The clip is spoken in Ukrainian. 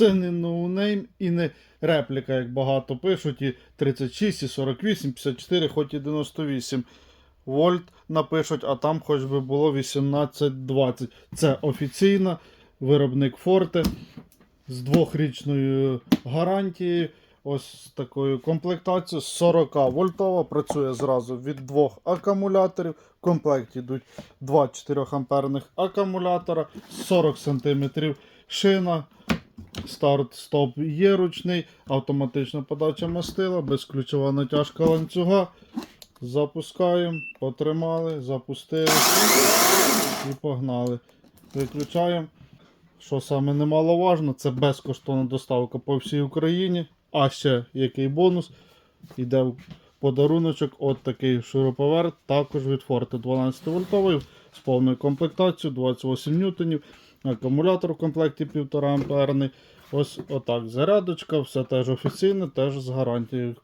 Це не ноунейм і не репліка, як багато пишуть, і 36, і 48, 54, хоч і 98 вольт напишуть, а там хоч би було 18-20. Це офіційна виробник Форте з двохрічною гарантією. Ось такою комплектацією 40 вольтова, працює зразу від двох акумуляторів. В комплекті йдуть два 4 амперних акумулятора, 40 см шина, старт-стоп є ручний, автоматична подача мастила, безключова натяжка ланцюга. Запускаємо, потримали, запустили і погнали. Виключаємо. Що саме немаловажно, це безкоштовна доставка по всій Україні. А ще який бонус. Іде в подаруночок от такий шуруповерт, також від Forte 12 вольтовий з повною комплектацією, 28 ньютонів, акумулятор в комплекті 1,5 амперний. Ось отак. Зарядочка, все теж офіційне, теж з гарантією.